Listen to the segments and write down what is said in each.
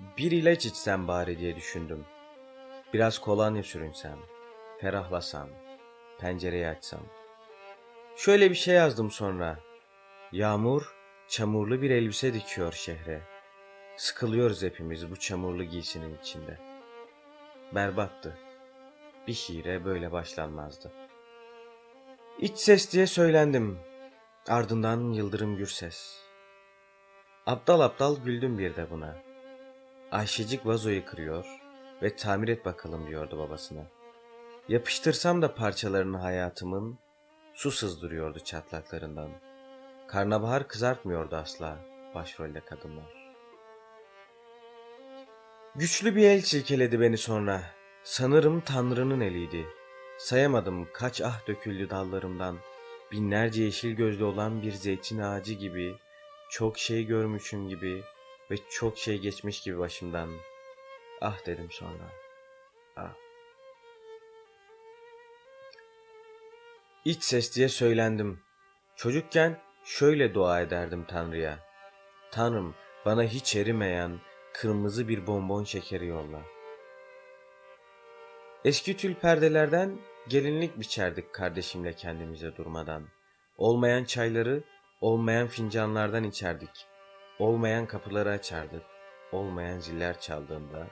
Bir ilaç içsem bari diye düşündüm. Biraz kolonya sürünsem, ferahlasam, pencereyi açsam. Şöyle bir şey yazdım sonra. Yağmur, çamurlu bir elbise dikiyor şehre. Sıkılıyoruz hepimiz bu çamurlu giysinin içinde. Berbattı. Bir şiire böyle başlanmazdı. İç ses diye söylendim. Ardından Yıldırım Gürses. Aptal aptal güldüm bir de buna. Ayşecik vazoyu kırıyor ve tamir et bakalım diyordu babasına. Yapıştırsam da parçalarını hayatımın su sızdırıyordu çatlaklarından. Karnabahar kızartmıyordu asla başrolde kadınlar. Güçlü bir el çilkeledi beni sonra. Sanırım Tanrı'nın eliydi. Sayamadım kaç ah döküldü dallarımdan. Binlerce yeşil gözlü olan bir zeytin ağacı gibi, çok şey görmüşüm gibi ve çok şey geçmiş gibi başımdan. Ah dedim sonra. Ah. İç ses diye söylendim. Çocukken şöyle dua ederdim Tanrı'ya. Tanrım bana hiç erimeyen kırmızı bir bonbon şekeri yolla. Eski tül perdelerden gelinlik biçerdik kardeşimle kendimize durmadan. Olmayan çayları olmayan fincanlardan içerdik. Olmayan kapıları açardık. Olmayan ziller çaldığında.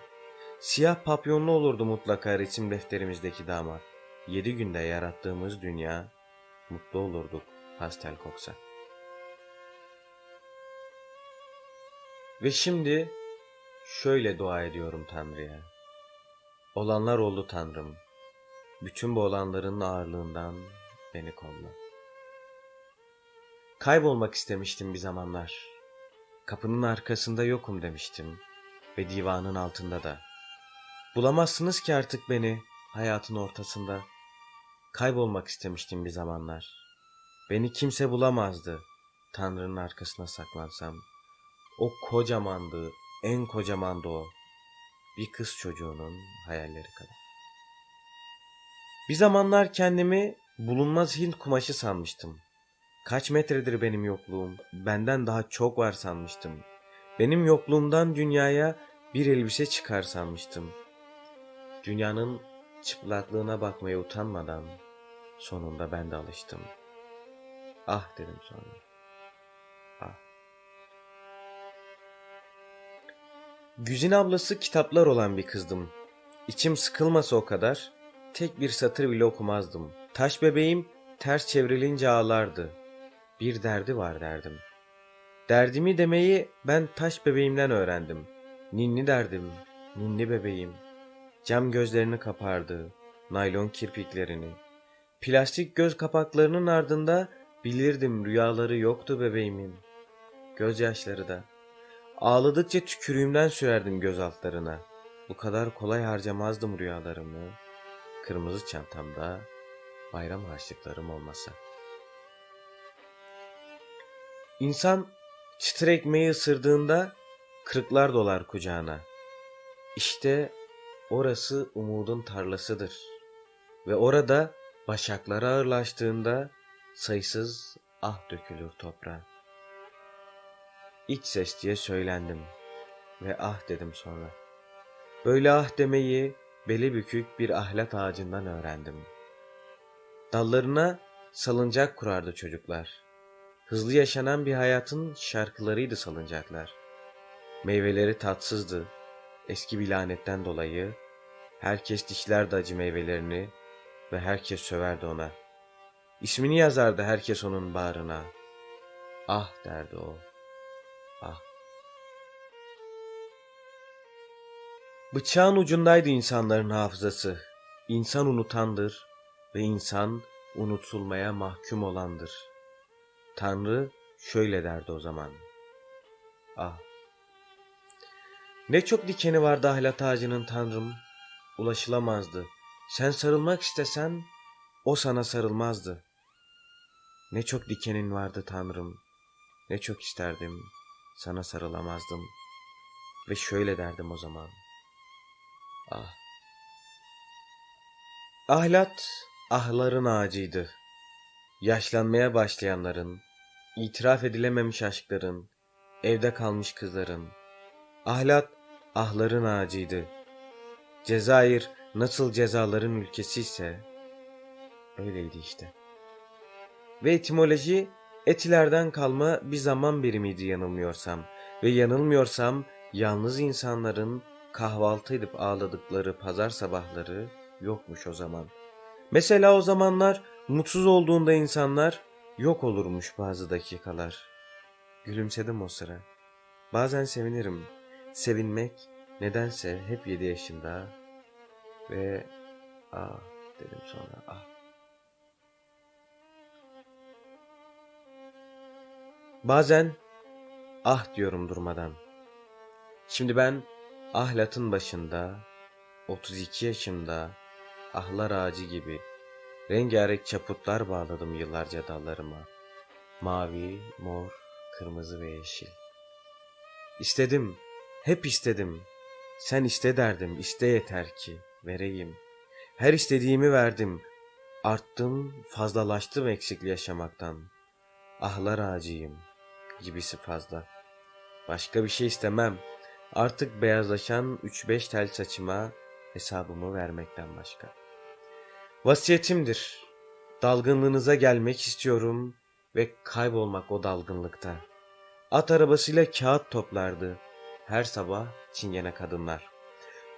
Siyah papyonlu olurdu mutlaka resim defterimizdeki damat. Yedi günde yarattığımız dünya mutlu olurduk pastel koksa. Ve şimdi şöyle dua ediyorum Tanrı'ya. Olanlar oldu Tanrım. Bütün bu olanların ağırlığından beni kolla. Kaybolmak istemiştim bir zamanlar. Kapının arkasında yokum demiştim ve divanın altında da. Bulamazsınız ki artık beni hayatın ortasında. Kaybolmak istemiştim bir zamanlar. Beni kimse bulamazdı. Tanrı'nın arkasına saklansam. O kocamandı, en kocamandı o. Bir kız çocuğunun hayalleri kadar. Bir zamanlar kendimi bulunmaz Hint kumaşı sanmıştım. Kaç metredir benim yokluğum, benden daha çok var sanmıştım. Benim yokluğumdan dünyaya bir elbise çıkar sanmıştım. Dünyanın çıplaklığına bakmaya utanmadan sonunda ben de alıştım. Ah dedim sonra. Ah. Güzin ablası kitaplar olan bir kızdım. İçim sıkılmasa o kadar tek bir satır bile okumazdım. Taş bebeğim ters çevrilince ağlardı. Bir derdi var derdim. Derdimi demeyi ben taş bebeğimden öğrendim. Ninni derdim, ninni bebeğim. Cam gözlerini kapardı, naylon kirpiklerini. Plastik göz kapaklarının ardında bilirdim rüyaları yoktu bebeğimin. Gözyaşları da. Ağladıkça tükürüğümden sürerdim göz altlarına. Bu kadar kolay harcamazdım rüyalarımı. Kırmızı çantamda bayram harçlıklarım olmasa. İnsan çıtır ekmeği ısırdığında kırıklar dolar kucağına. İşte orası umudun tarlasıdır. Ve orada başaklar ağırlaştığında sayısız ah dökülür toprağa. İç ses diye söylendim ve ah dedim sonra. Böyle ah demeyi beli bükük bir ahlat ağacından öğrendim. Dallarına salıncak kurardı çocuklar. Hızlı yaşanan bir hayatın şarkılarıydı salıncaklar. Meyveleri tatsızdı. Eski bir lanetten dolayı herkes dişlerdi acı meyvelerini ve herkes söverdi ona. İsmini yazardı herkes onun bağrına. Ah derdi o. Ah. Bıçağın ucundaydı insanların hafızası. İnsan unutandır ve insan unutulmaya mahkum olandır. Tanrı şöyle derdi o zaman. Ah. Ne çok dikeni vardı ahlat ağacının Tanrım. Ulaşılamazdı. Sen sarılmak istesen o sana sarılmazdı. Ne çok dikenin vardı Tanrım. Ne çok isterdim. Sana sarılamazdım. Ve şöyle derdim o zaman. Ah. Ahlat ahların ağacıydı. Yaşlanmaya başlayanların, itiraf edilememiş aşkların, evde kalmış kızların. Ahlat ahların ağacıydı. Cezayir nasıl cezaların ülkesi ise öyleydi işte. Ve etimoloji etilerden kalma bir zaman birimiydi yanılmıyorsam. Ve yanılmıyorsam yalnız insanların kahvaltı edip ağladıkları pazar sabahları yokmuş o zaman. Mesela o zamanlar mutsuz olduğunda insanlar yok olurmuş bazı dakikalar. Gülümsedim o sıra. Bazen sevinirim. Sevinmek nedense hep yedi yaşında ve ah dedim sonra ah. Bazen ah diyorum durmadan. Şimdi ben ahlatın başında 32 yaşımda ahlar ağacı gibi rengarenk çaputlar bağladım yıllarca dallarıma. Mavi, mor, kırmızı ve yeşil. İstedim, hep istedim. Sen iste derdim, iste yeter ki vereyim. Her istediğimi verdim. Arttım, fazlalaştım eksikli yaşamaktan. Ahlar ağacıyım gibisi fazla. Başka bir şey istemem. Artık beyazlaşan üç beş tel saçıma hesabımı vermekten başka. Vasiyetimdir. Dalgınlığınıza gelmek istiyorum ve kaybolmak o dalgınlıkta. At arabasıyla kağıt toplardı her sabah çingene kadınlar.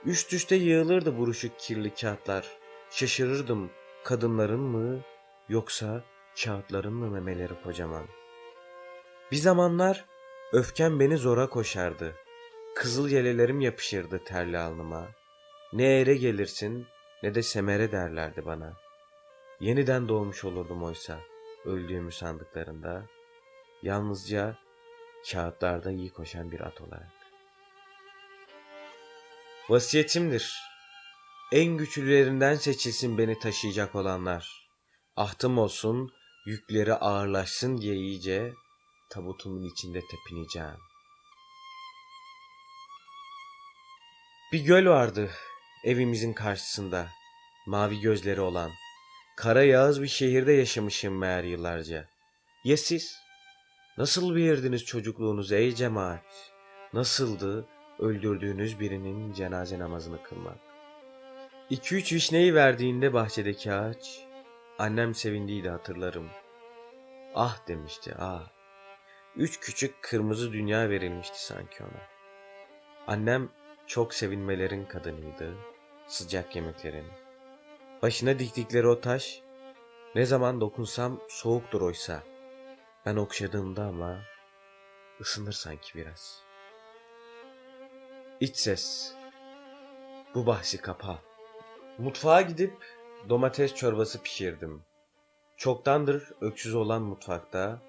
Üst üste yığılırdı buruşuk kirli kağıtlar. Şaşırırdım kadınların mı yoksa kağıtların mı memeleri kocaman. Bir zamanlar öfkem beni zora koşardı. Kızıl yelelerim yapışırdı terli alnıma. Ne ere gelirsin ne de semere derlerdi bana. Yeniden doğmuş olurdum oysa öldüğümü sandıklarında. Yalnızca kağıtlarda iyi koşan bir at olarak. Vasiyetimdir. En güçlülerinden seçilsin beni taşıyacak olanlar. Ahtım olsun, yükleri ağırlaşsın diye iyice tabutumun içinde tepineceğim. Bir göl vardı evimizin karşısında. Mavi gözleri olan. Kara yağız bir şehirde yaşamışım meğer yıllarca. Ya siz? Nasıl bilirdiniz çocukluğunuzu ey cemaat? Nasıldı öldürdüğünüz birinin cenaze namazını kılmak? İki üç vişneyi verdiğinde bahçedeki ağaç, annem sevindiydi hatırlarım. Ah demişti ah. Üç küçük kırmızı dünya verilmişti sanki ona. Annem çok sevinmelerin kadınıydı, sıcak yemeklerin. Başına diktikleri o taş, ne zaman dokunsam soğuktur oysa. Ben okşadığımda ama ısınır sanki biraz. İç ses. Bu bahsi kapa. Mutfağa gidip domates çorbası pişirdim. Çoktandır öksüz olan mutfakta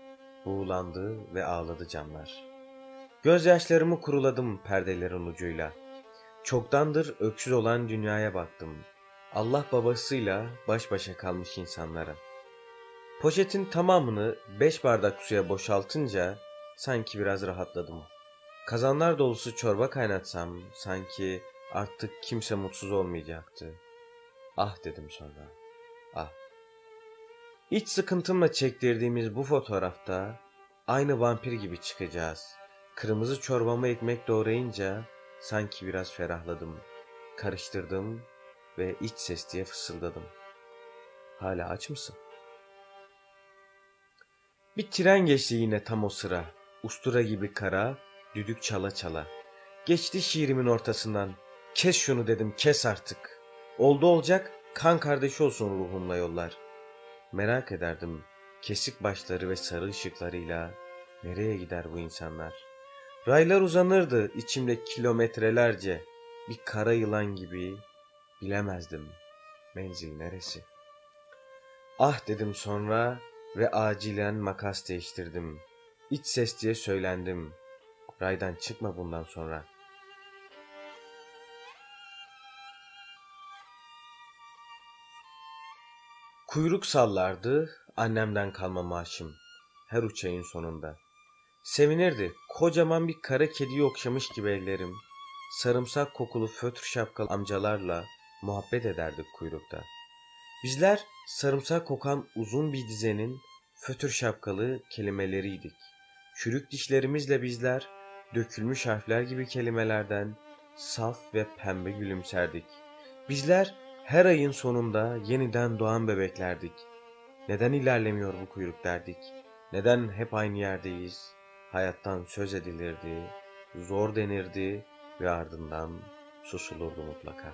buğulandı ve ağladı camlar. Gözyaşlarımı kuruladım perdelerin ucuyla. Çoktandır öksüz olan dünyaya baktım. Allah babasıyla baş başa kalmış insanlara. Poşetin tamamını beş bardak suya boşaltınca sanki biraz rahatladım. Kazanlar dolusu çorba kaynatsam sanki artık kimse mutsuz olmayacaktı. Ah dedim sonra. Ah. İç sıkıntımla çektirdiğimiz bu fotoğrafta aynı vampir gibi çıkacağız. Kırmızı çorbamı ekmek doğrayınca sanki biraz ferahladım. Karıştırdım ve iç ses diye fısıldadım. Hala aç mısın? Bir tren geçti yine tam o sıra. Ustura gibi kara, düdük çala çala. Geçti şiirimin ortasından. Kes şunu dedim, kes artık. Oldu olacak, kan kardeşi olsun ruhumla yollar. Merak ederdim, kesik başları ve sarı ışıklarıyla nereye gider bu insanlar? Raylar uzanırdı içimde kilometrelerce. Bir kara yılan gibi bilemezdim menzil neresi. Ah dedim sonra ve acilen makas değiştirdim. İç ses diye söylendim. Raydan çıkma bundan sonra. Kuyruk sallardı annemden kalma maaşım. Her uçayın sonunda. Sevinirdi. Kocaman bir kara kediyi okşamış gibi ellerim. Sarımsak kokulu fötr şapkalı amcalarla muhabbet ederdik kuyrukta. Bizler sarımsak kokan uzun bir dizenin fötr şapkalı kelimeleriydik. Çürük dişlerimizle bizler dökülmüş harfler gibi kelimelerden saf ve pembe gülümserdik. Bizler her ayın sonunda yeniden doğan bebeklerdik. Neden ilerlemiyor bu kuyruk derdik. Neden hep aynı yerdeyiz? Hayattan söz edilirdi, zor denirdi ve ardından susulurdu mutlaka.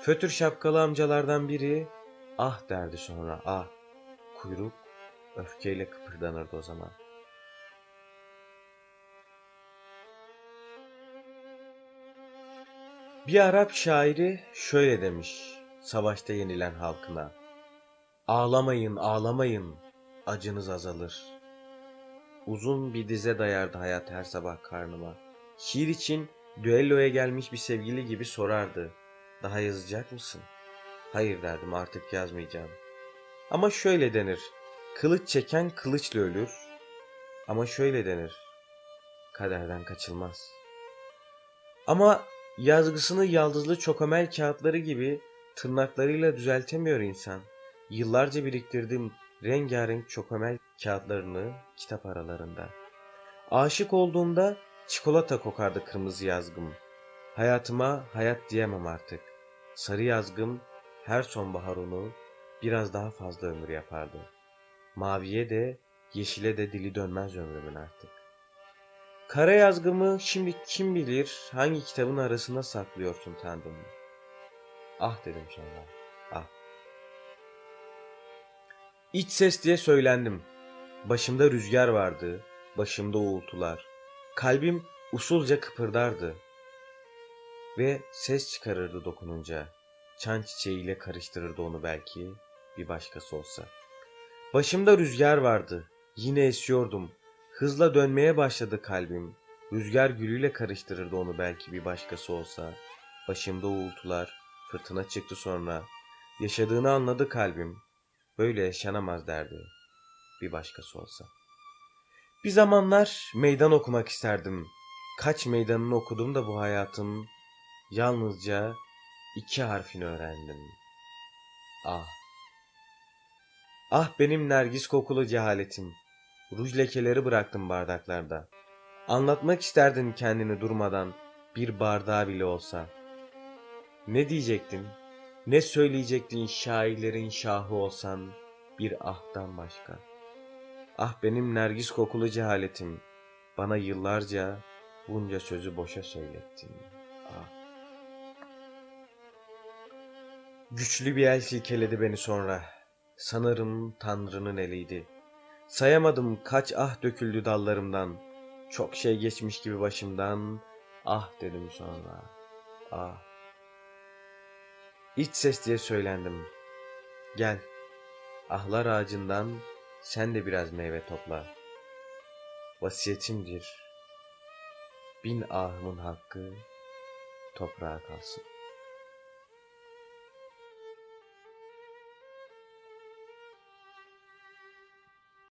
Fötür şapkalı amcalardan biri ah derdi sonra ah. Kuyruk öfkeyle kıpırdanırdı o zaman. Bir Arap şairi şöyle demiş savaşta yenilen halkına. Ağlamayın, ağlamayın, acınız azalır. Uzun bir dize dayardı hayat her sabah karnıma. Şiir için düelloya gelmiş bir sevgili gibi sorardı. Daha yazacak mısın? Hayır derdim artık yazmayacağım. Ama şöyle denir. Kılıç çeken kılıçla ölür. Ama şöyle denir. Kaderden kaçılmaz. Ama yazgısını yaldızlı çokomel kağıtları gibi tırnaklarıyla düzeltemiyor insan. Yıllarca biriktirdim rengarenk çokomel kağıtlarını kitap aralarında. Aşık olduğumda çikolata kokardı kırmızı yazgım. Hayatıma hayat diyemem artık. Sarı yazgım her sonbahar onu biraz daha fazla ömür yapardı. Maviye de yeşile de dili dönmez ömrümün artık. Kara yazgımı şimdi kim bilir hangi kitabın arasında saklıyorsun Tanrım. Ah dedim sonra. Ah. İç ses diye söylendim. Başımda rüzgar vardı, başımda uğultular. Kalbim usulca kıpırdardı. Ve ses çıkarırdı dokununca. Çan çiçeğiyle karıştırırdı onu belki bir başkası olsa. Başımda rüzgar vardı. Yine esiyordum. Hızla dönmeye başladı kalbim. Rüzgar gülüyle karıştırırdı onu belki bir başkası olsa. Başımda uğultular, fırtına çıktı sonra. Yaşadığını anladı kalbim. Böyle yaşanamaz derdi. Bir başkası olsa. Bir zamanlar meydan okumak isterdim. Kaç meydanını okudum da bu hayatın yalnızca iki harfini öğrendim. Ah. Ah benim nergis kokulu cehaletim. Ruj lekeleri bıraktım bardaklarda. Anlatmak isterdin kendini durmadan bir bardağı bile olsa. Ne diyecektin? Ne söyleyecektin şairlerin şahı olsan bir ahtan başka? Ah benim nergis kokulu cehaletim. Bana yıllarca bunca sözü boşa söylettin. Ah. Güçlü bir el silkeledi beni sonra. Sanırım Tanrı'nın eliydi. Sayamadım kaç ah döküldü dallarımdan. Çok şey geçmiş gibi başımdan. Ah dedim sonra. Ah. İç ses diye söylendim. Gel. Ahlar ağacından sen de biraz meyve topla. Vasiyetimdir. Bin ahımın hakkı toprağa kalsın.